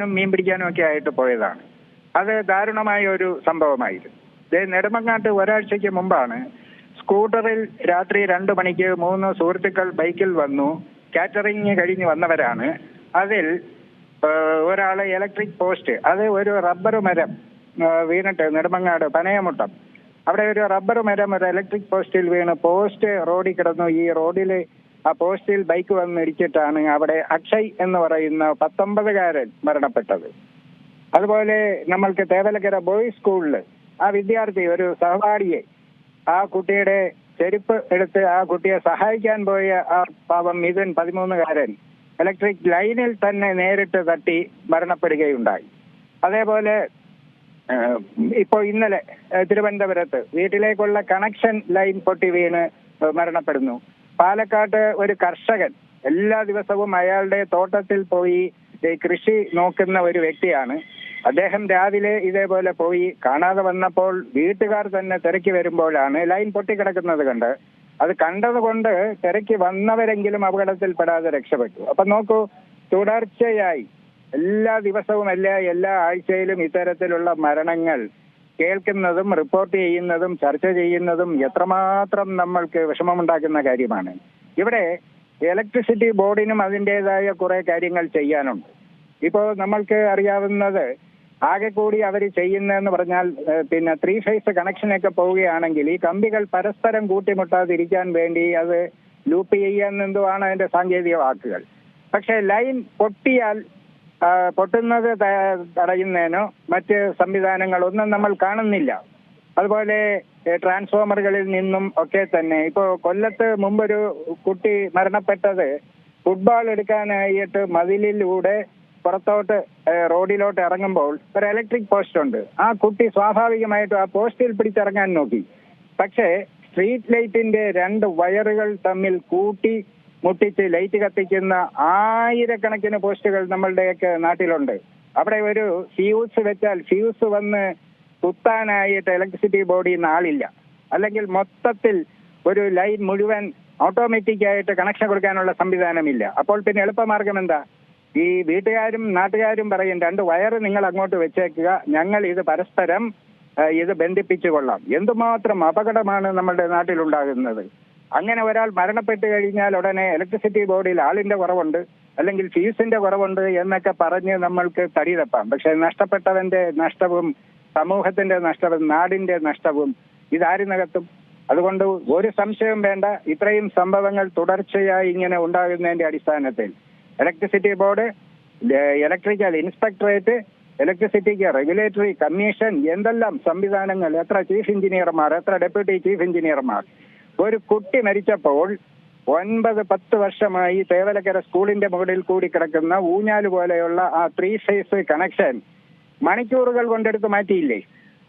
നും മീൻ പിടിക്കാനും ഒക്കെ ആയിട്ട് പോയതാണ്. അത് ദാരുണമായ ഒരു സംഭവമായിരുന്നു. ദേ നെടുമങ്ങാട്ട് ഒരാഴ്ചയ്ക്ക് മുമ്പാണ് സ്കൂട്ടറിൽ രാത്രി രണ്ട് മണിക്ക് മൂന്ന് സുഹൃത്തുക്കൾ ബൈക്കിൽ വന്നു. കാറ്ററിംഗ് കഴിഞ്ഞ് വന്നവരാണ്. അതിൽ ഒരാൾ ഇലക്ട്രിക് പോസ്റ്റ് അത് ഒരു റബ്ബർ മരം വീണിട്ട് നെടുമങ്ങാട് പനയമുട്ടം. അവിടെ ഒരു റബ്ബർ മരം ഒരു ഇലക്ട്രിക് പോസ്റ്റിൽ വീണ് പോസ്റ്റ് റോഡിൽ കിടന്നു. ഈ റോഡിൽ ആ പോസ്റ്റിൽ ബൈക്ക് വന്ന് ഇടിച്ചിട്ടാണ് അവിടെ അക്ഷയ് എന്ന് പറയുന്ന പത്തൊമ്പതുകാരൻ മരണപ്പെട്ടത്. അതുപോലെ നമ്മൾക്ക് തേവലക്കര ബോയ്സ് സ്കൂളിൽ ആ വിദ്യാർത്ഥി ഒരു സഹപാഠിയെ ആ കുട്ടിയുടെ ചെരുപ്പ് എടുത്ത് ആ കുട്ടിയെ സഹായിക്കാൻ പോയ ആ പാവം മിഥുൻ പതിമൂന്നുകാരൻ ഇലക്ട്രിക് ലൈനിൽ തന്നെ നേരിട്ട് തട്ടി മരണപ്പെടുകയുണ്ടായി. അതേപോലെ ഇപ്പോൾ ഇപ്പോ ഇന്നലെ തിരുവനന്തപുരത്ത് വീട്ടിലേക്കുള്ള കണക്ഷൻ ലൈൻ പൊട്ടി വീണ് മരണപ്പെടുന്നു. പാലക്കാട്ട് ഒരു കർഷകൻ എല്ലാ ദിവസവും അയാളുടെ തോട്ടത്തിൽ പോയി കൃഷി നോക്കുന്ന ഒരു വ്യക്തിയാണ്. അദ്ദേഹം രാവിലെ ഇതേപോലെ പോയി കാണാതെ വന്നപ്പോൾ വീട്ടുകാർ തന്നെ തിരക്കി വരുമ്പോഴാണ് ലൈൻ പൊട്ടിക്കിടക്കുന്നത് കണ്ട്. അത് കണ്ടതുകൊണ്ട് തിരക്കി വന്നവരെങ്കിലും അപകടത്തിൽപ്പെടാതെ രക്ഷപ്പെട്ടു. അപ്പൊ നോക്കൂ തുടർച്ചയായി എല്ലാ ദിവസവും എല്ലാ എല്ലാ ആഴ്ചയിലും ഇത്തരത്തിലുള്ള മരണങ്ങൾ കേൾക്കുന്നതും റിപ്പോർട്ട് ചെയ്യുന്നതും ചർച്ച ചെയ്യുന്നതും എത്രമാത്രം നമ്മൾക്ക് വിഷമമുണ്ടാക്കുന്ന കാര്യമാണ്. ഇവിടെ ഇലക്ട്രിസിറ്റി ബോർഡിനും അതിന്റെതായ കുറെ കാര്യങ്ങൾ ചെയ്യാനുണ്ട്. ഇപ്പോൾ നമ്മൾക്ക് അറിയാവുന്നത് ആകെ കൂടി അവർ ചെയ്യുന്നതെന്ന് പറഞ്ഞാൽ പിന്നെ ത്രീ ഫേസ് കണക്ഷനൊക്കെ പോവുകയാണെങ്കിൽ ഈ കമ്പികൾ പരസ്പരം കൂട്ടിമുട്ടാതിരിക്കാൻ വേണ്ടി അത് ലൂപ്പ് ചെയ്യാൻ എന്തുവാണ് അതിന്റെ സാങ്കേതിക വാക്കുകൾ പക്ഷേ ലൈൻ പൊട്ടിയാൽ പൊട്ടുന്നത് തടയുന്നതിനോ മറ്റ് സംവിധാനങ്ങളൊന്നും നമ്മൾ കാണുന്നില്ല. അതുപോലെ ട്രാൻസ്ഫോമറുകളിൽ നിന്നും ഒക്കെ തന്നെ. ഇപ്പോ കൊല്ലത്ത് മുമ്പൊരു കുട്ടി മരണപ്പെട്ടത് ഫുട്ബോൾ എടുക്കാനായിട്ട് മതിലിലൂടെ പുറത്തോട്ട് റോഡിലോട്ട് ഇറങ്ങുമ്പോൾ ഒരു ഇലക്ട്രിക് പോസ്റ്റ് ഉണ്ട്. ആ കുട്ടി സ്വാഭാവികമായിട്ടും ആ പോസ്റ്റിൽ പിടിച്ചിറങ്ങാൻ നോക്കി. പക്ഷേ സ്ട്രീറ്റ് ലൈറ്റിന്റെ രണ്ട് വയറുകൾ തമ്മിൽ കൂട്ടി മുട്ടിച്ച് ലൈറ്റ് കത്തിക്കുന്ന ആയിരക്കണക്കിന് പോസ്റ്റുകൾ നമ്മളുടെയൊക്കെ നാട്ടിലുണ്ട്. അവിടെ ഒരു ഫ്യൂസ് വെച്ചാൽ ഫ്യൂസ് വന്ന് കുത്താനായിട്ട് ഇലക്ട്രിസിറ്റി ബോർഡിൽ നിന്ന് ആളില്ല. അല്ലെങ്കിൽ മൊത്തത്തിൽ ഒരു ലൈൻ മുഴുവൻ ഓട്ടോമാറ്റിക് ആയിട്ട് കണക്ഷൻ കൊടുക്കാനുള്ള സംവിധാനമില്ല. അപ്പോൾ പിന്നെ എളുപ്പമാർഗം എന്താ? ഈ വീട്ടുകാരും നാട്ടുകാരും പറയും രണ്ട് വയറ് നിങ്ങൾ അങ്ങോട്ട് വെച്ചേക്കുക. ഞങ്ങൾ ഇത് പരസ്പരം ഇത് ബന്ധിപ്പിച്ചു കൊള്ളാം. എന്തുമാത്രം അപകടമാണ് നമ്മുടെ നാട്ടിലുണ്ടാകുന്നത്. അങ്ങനെ ഒരാൾ മരണപ്പെട്ട് കഴിഞ്ഞാൽ ഉടനെ ഇലക്ട്രിസിറ്റി ബോർഡിൽ ആളിന്റെ കുറവുണ്ട് അല്ലെങ്കിൽ ഫീസിന്റെ കുറവുണ്ട് എന്നൊക്കെ പറഞ്ഞ് നമ്മൾക്ക് തടി തപ്പാം പക്ഷെ നഷ്ടപ്പെട്ടവന്റെ നഷ്ടവും സമൂഹത്തിന്റെ നഷ്ടവും നാടിന്റെ നഷ്ടവും ഇതാരും നികത്തും അതുകൊണ്ട് ഒരു സംശയവും വേണ്ട ഇത്രയും സംഭവങ്ങൾ തുടർച്ചയായി ഇങ്ങനെ ഉണ്ടാകുന്നതിന്റെ അടിസ്ഥാനത്തിൽ. ഇലക്ട്രിസിറ്റി ബോർഡ് ഇലക്ട്രിക്കൽ ഇൻസ്പെക്ടറേറ്റ് ഇലക്ട്രിസിറ്റിക്ക് റെഗുലേറ്ററി കമ്മീഷൻ എന്തെല്ലാം സംവിധാനങ്ങൾ എത്ര ചീഫ് എഞ്ചിനീയർമാർ എത്ര ഡെപ്യൂട്ടി ചീഫ് എഞ്ചിനീയർമാർ ഒരു കുട്ടി മരിച്ചപ്പോൾ ഒൻപത് പത്ത് വർഷമായി തേവലക്കര സ്കൂളിന്റെ മുകളിൽ കൂടി കിടക്കുന്ന ഊഞ്ഞാൽ പോലെയുള്ള ആ ത്രീ ഫേസ് കണക്ഷൻ മണിക്കൂറുകൾ കൊണ്ടെടുത്ത് മാറ്റിയില്ലേ?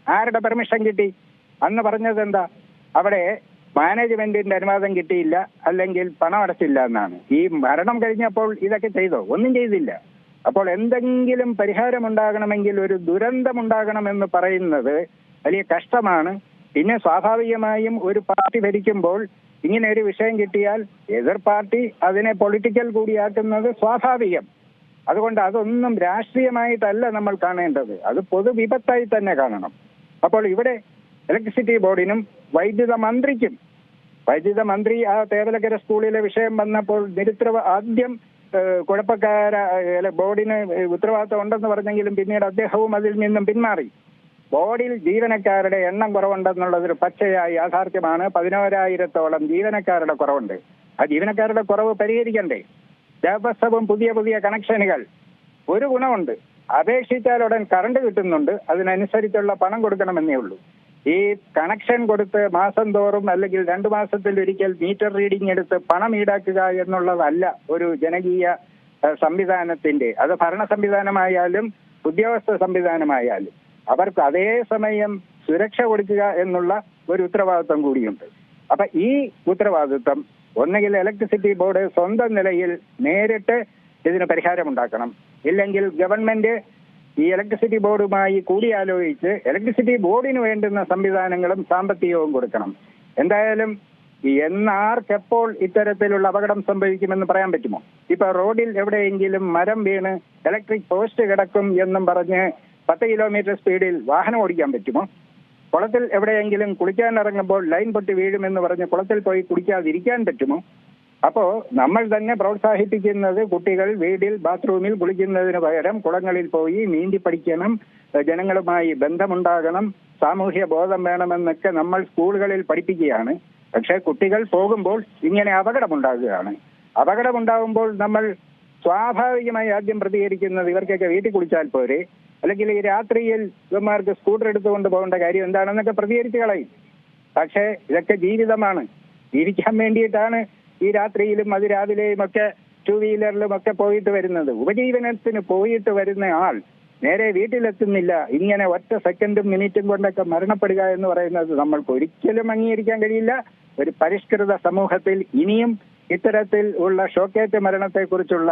ആരുടെ പെർമിഷൻ കിട്ടി? അന്ന് പറഞ്ഞത് എന്താ? അവിടെ മാനേജ്മെന്റിന്റെ അനുവാദം കിട്ടിയില്ല അല്ലെങ്കിൽ പണം അടച്ചില്ല എന്നാണ്. ഈ മരണം കഴിഞ്ഞപ്പോൾ ഇതൊക്കെ ചെയ്തോ? ഒന്നും ചെയ്തില്ല. അപ്പോൾ എന്തെങ്കിലും പരിഹാരം ഉണ്ടാകണമെങ്കിൽ ഒരു ദുരന്തമുണ്ടാകണമെന്ന് പറയുന്നത് വലിയ കഷ്ടമാണ്. പിന്നെ സ്വാഭാവികമായും ഒരു പാർട്ടി ഭരിക്കുമ്പോൾ ഇങ്ങനെ ഒരു വിഷയം കിട്ടിയാൽ എതിർ പാർട്ടി അതിനെ പൊളിറ്റിക്കൽ കൂടിയാക്കുന്നത് സ്വാഭാവികം. അതുകൊണ്ട് അതൊന്നും രാഷ്ട്രീയമായിട്ടല്ല നമ്മൾ കാണേണ്ടത്. അത് പൊതുവിപത്തായി തന്നെ കാണണം. അപ്പോൾ ഇവിടെ ഇലക്ട്രിസിറ്റി ബോർഡിനും വൈദ്യുത മന്ത്രിക്കും വൈദ്യുത മന്ത്രി ആ തേവലക്കര സ്കൂളിലെ വിഷയം വന്നപ്പോൾ നിരുത്തരവ് ആദ്യം കുഴപ്പക്കാര ബോർഡിന് ഉത്തരവാദിത്തം ഉണ്ടെന്ന് പറഞ്ഞെങ്കിലും പിന്നീട് അദ്ദേഹവും അതിൽ നിന്നും പിന്മാറി. ബോർഡിൽ ജീവനക്കാരുടെ എണ്ണം കുറവുണ്ടെന്നുള്ളത് ഒരു പച്ചയായ യാഥാർത്ഥ്യമാണ്. പതിനോരായിരത്തോളം ജീവനക്കാരുടെ കുറവുണ്ട്. ആ ജീവനക്കാരുടെ കുറവ് പരിഹരിക്കണ്ടേ? ദേവസ്വവും പുതിയ പുതിയ കണക്ഷനുകൾ. ഒരു ഗുണമുണ്ട്. അപേക്ഷിച്ചാൽ ഉടൻ കറണ്ട് കിട്ടുന്നുണ്ട്. അതിനനുസരിച്ചുള്ള പണം കൊടുക്കണമെന്നേ ഉള്ളൂ. ഈ കണക്ഷൻ കൊടുത്ത് മാസം തോറും അല്ലെങ്കിൽ രണ്ടു മാസത്തിൽ ഒരിക്കൽ മീറ്റർ റീഡിംഗ് എടുത്ത് പണം ഈടാക്കുക എന്നുള്ളതല്ല ഒരു ജനകീയ സംവിധാനത്തിന്റെ അത് ഭരണ സംവിധാനമായാലും ഉദ്യോഗസ്ഥ സംവിധാനമായാലും. അവർക്ക് അതേ സമയം സുരക്ഷ കൊടുക്കുക എന്നുള്ള ഒരു ഉത്തരവാദിത്വം കൂടിയുണ്ട്. അപ്പൊ ഈ ഉത്തരവാദിത്വം ഒന്നുകിൽ ഇലക്ട്രിസിറ്റി ബോർഡ് സ്വന്തം നിലയിൽ നേരിട്ട് ഇതിന് പരിഹാരമുണ്ടാക്കണം. ഇല്ലെങ്കിൽ ഗവൺമെന്റ് ഈ ഇലക്ട്രിസിറ്റി ബോർഡുമായി കൂടിയാലോചിച്ച് ഇലക്ട്രിസിറ്റി ബോർഡിന് വേണ്ടുന്ന സംവിധാനങ്ങളും സാമ്പത്തികവും കൊടുക്കണം. എന്തായാലും എന്നാർക്കെപ്പോൾ ഇത്തരത്തിലുള്ള അപകടം സംഭവിക്കുമെന്ന് പറയാൻ പറ്റുമോ? ഇപ്പൊ റോഡിൽ എവിടെയെങ്കിലും മരം വീണ് ഇലക്ട്രിക് പോസ്റ്റ് കിടക്കും എന്നും പറഞ്ഞ് പത്ത് കിലോമീറ്റർ സ്പീഡിൽ വാഹനം ഓടിക്കാൻ പറ്റുമോ? കുളത്തിൽ എവിടെയെങ്കിലും കുളിക്കാൻ ഇറങ്ങുമ്പോൾ ലൈൻ പൊട്ടി വീഴുമെന്ന് പറഞ്ഞ് കുളത്തിൽ പോയി കുളിക്കാതിരിക്കാൻ പറ്റുമോ? അപ്പോ നമ്മൾ തന്നെ പ്രോത്സാഹിപ്പിക്കുന്നത് കുട്ടികൾ വീടിൽ ബാത്റൂമിൽ കുളിക്കുന്നതിന് പകരം കുളങ്ങളിൽ പോയി നീന്തി പഠിക്കണം ജനങ്ങളുമായി ബന്ധമുണ്ടാകണം സാമൂഹ്യ ബോധം വേണമെന്നൊക്കെ നമ്മൾ സ്കൂളുകളിൽ പഠിപ്പിക്കുകയാണ്. പക്ഷേ കുട്ടികൾ പോകുമ്പോൾ ഇങ്ങനെ അപകടമുണ്ടാകുകയാണ്. അപകടമുണ്ടാകുമ്പോൾ നമ്മൾ സ്വാഭാവികമായി ആദ്യം പ്രതികരിക്കുന്നത് ഇവർക്കൊക്കെ വീട്ടിൽ കുളിച്ചാൽ പോരെ? അല്ലെങ്കിൽ ഈ രാത്രിയിൽ ഇവന്മാർക്ക് സ്കൂട്ടർ എടുത്തുകൊണ്ട് പോകേണ്ട കാര്യം എന്താണെന്നൊക്കെ പ്രതികരിച്ച് കളയും. പക്ഷേ ഇതൊക്കെ ജീവിതമാണ്. ജീവിക്കാൻ വേണ്ടിയിട്ടാണ് ഈ രാത്രിയിലും അതിരാവിലെയും ഒക്കെ ടു വീലറിലും ഒക്കെ പോയിട്ട് വരുന്നത്. ഉപജീവനത്തിന് പോയിട്ട് വരുന്ന ആൾ നേരെ വീട്ടിലെത്തുന്നില്ല. ഇങ്ങനെ ഒറ്റ സെക്കൻഡും മിനിറ്റും കൊണ്ടൊക്കെ മരണപ്പെടുക എന്ന് പറയുന്നത് നമ്മൾക്ക് ഒരിക്കലും അംഗീകരിക്കാൻ കഴിയില്ല. ഒരു പരിഷ്കൃത സമൂഹത്തിൽ ഇനിയും ഇത്തരത്തിൽ ഉള്ള ഷോക്കേറ്റ് മരണത്തെക്കുറിച്ചുള്ള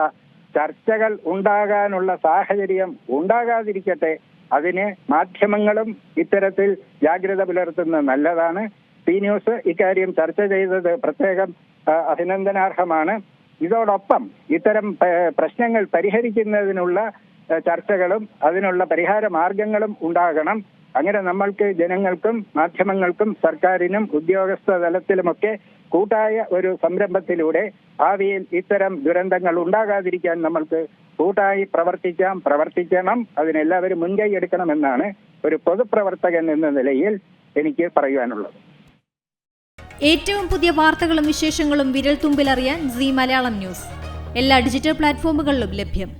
ചർച്ചകൾ ഉണ്ടാകാനുള്ള സാഹചര്യം ഉണ്ടാകാതിരിക്കട്ടെ അതിന് മാധ്യമങ്ങളും ഇത്തരത്തിൽ ജാഗ്രത പുലർത്തുന്നത് നല്ലതാണ്. പി ന്യൂസ് ഇക്കാര്യം ചർച്ച ചെയ്തത് പ്രത്യേകം അഭിനന്ദനാർഹമാണ്. ഇതോടൊപ്പം ഇത്തരം പ്രശ്നങ്ങൾ പരിഹരിക്കുന്നതിനുള്ള ചർച്ചകളും അതിനുള്ള പരിഹാര മാർഗങ്ങളും ഉണ്ടാകണം. അങ്ങനെ നമ്മൾക്ക് ജനങ്ങൾക്കും മാധ്യമങ്ങൾക്കും സർക്കാരിനും ഉദ്യോഗസ്ഥ തലത്തിലുമൊക്കെ കൂട്ടായ ഒരു സംരംഭത്തിലൂടെ ഭാവിയിൽ ഇത്തരം ദുരന്തങ്ങൾ ഉണ്ടാകാതിരിക്കാൻ നമ്മൾക്ക് കൂട്ടായി പ്രവർത്തിക്കാം പ്രവർത്തിക്കണം അതിനെല്ലാവരും മുൻകൈ എടുക്കണമെന്നാണ് ഒരു പൊതുപ്രവർത്തകൻ എന്ന നിലയിൽ എനിക്ക് പറയുവാനുള്ളത്. ഏറ്റവും പുതിയ വാർത്തകളും വിശേഷങ്ങളും വിരൽ തുമ്പിലറിയാൻ സി മലയാളം ന്യൂസ്. എല്ലാ ഡിജിറ്റൽ പ്ലാറ്റ്ഫോമുകളിലും ലഭ്യം.